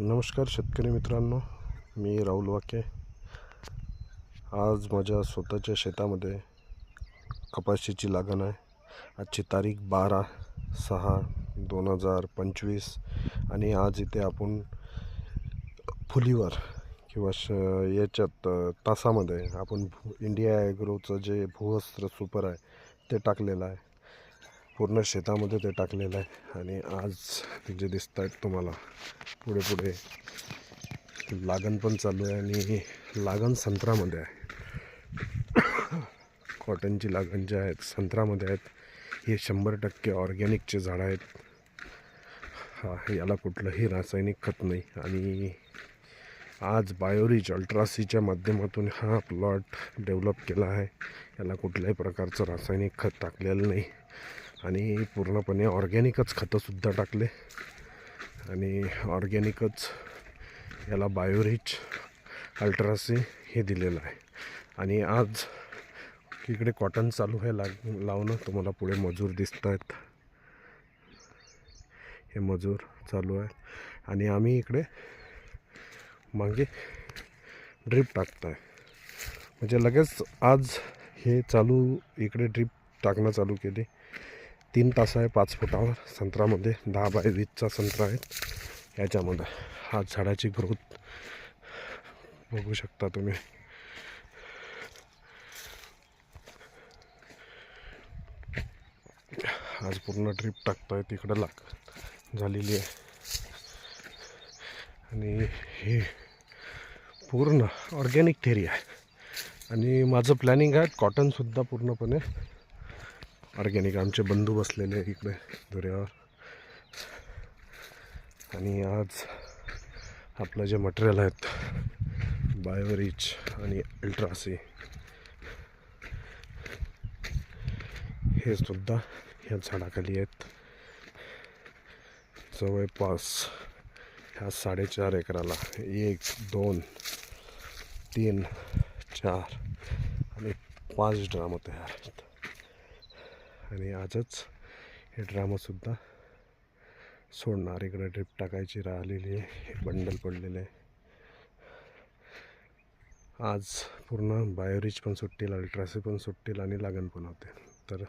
नमस्कार शेतकरी मित्रांनो मी राहुल वाके. आज माझ्या स्वतःच्या शेतामध्ये कपाशीची लागण आहे. आजची तारीख बारा सहा दोन हजार पंचवीस आणि आज इथे आपण फुलीवर किंवा श याच्यात तासामध्ये आपण भू- इंडिया ॲग्रोचं जे भूवस्त्र सुपर आहे ते टाकलेलं आहे. पूर्ण शेतामध्ये ते टाकलेलं आहे. आणि आज जे दिसत आहेत तुम्हाला पुढे पुढे लागण पण चालू आहे आणि लागण संत्रामध्ये आहे. कॉटनची लागण जे आहेत संत्रामध्ये आहेत. हे शंभर टक्के ऑर्गॅनिकचे झाडं आहेत. हा याला कुठलंही रासायनिक खत नाही. आणि आज बायोरिच अल्ट्रासीच्या माध्यमातून हा प्लॉट डेव्हलप केला आहे. याला कुठल्याही प्रकारचं रासायनिक खत टाकलेलं नाही. आणि पूर्णपणे ऑर्गॅनिकच खतंसुद्धा टाकले. आणि ऑर्गॅनिकच याला बायोरिच अल्ट्रासी हे दिलेलं आहे. आणि आज इकडे कॉटन चालू आहे लाग लावणं. तुम्हाला पुढे मजूर दिसत आहेत हे मजूर चालू आहे आणि आम्ही इकडे मागे ड्रीप टाकत आहे म्हणजे लगेच आज हे चालू इकडे ड्रीप टाकणं चालू केली. तीन तास आहे पाच फुटावर संत्रामध्ये दहा बाय वीसचा संत्रा आहे. याच्यामध्ये हा झाडाची ग्रोथ बघू शकता तुम्ही. आज पूर्ण ट्रिप टाकतोय तिकडं लाग झालेली आहे. आणि हे पूर्ण ऑर्गॅनिक थेरी आहे. आणि माझं प्लॅनिंग आहे कॉटनसुद्धा पूर्णपणे ऑर्गॅनिक आमचे बंधू बसलेले इकडे दर्यावर आणि आज आपलं जे मटेरियल आहेत बायोरिच आणि अल्ट्रासी हे सुद्धा ह्या झाडाखाली आहेत. जवळपास ह्या साडेचार एकराला एक दोन तीन चार आणि पाच ड्रामं तयार आहेत. आणि आजच हे ड्रामासुद्धा सोडणार. इकडे ड्रिप टाकायची राहिलेली आहे. हे बंडल पडलेले आहे. आज पूर्ण बायोरिच पण सुटतील अल्ट्रासी पण सुटतील आणि लागण पण होते. तर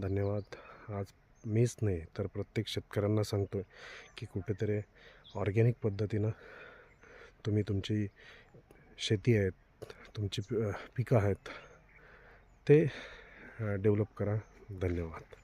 धन्यवाद. आज मीच नाही तर प्रत्येक शेतकऱ्यांना सांगतो की कुठेतरी ऑर्गॅनिक पद्धतीनं तुम्ही तुमची शेती आहेत तुमची पिकं आहेत ते डेव्हलप करा. धन्यवाद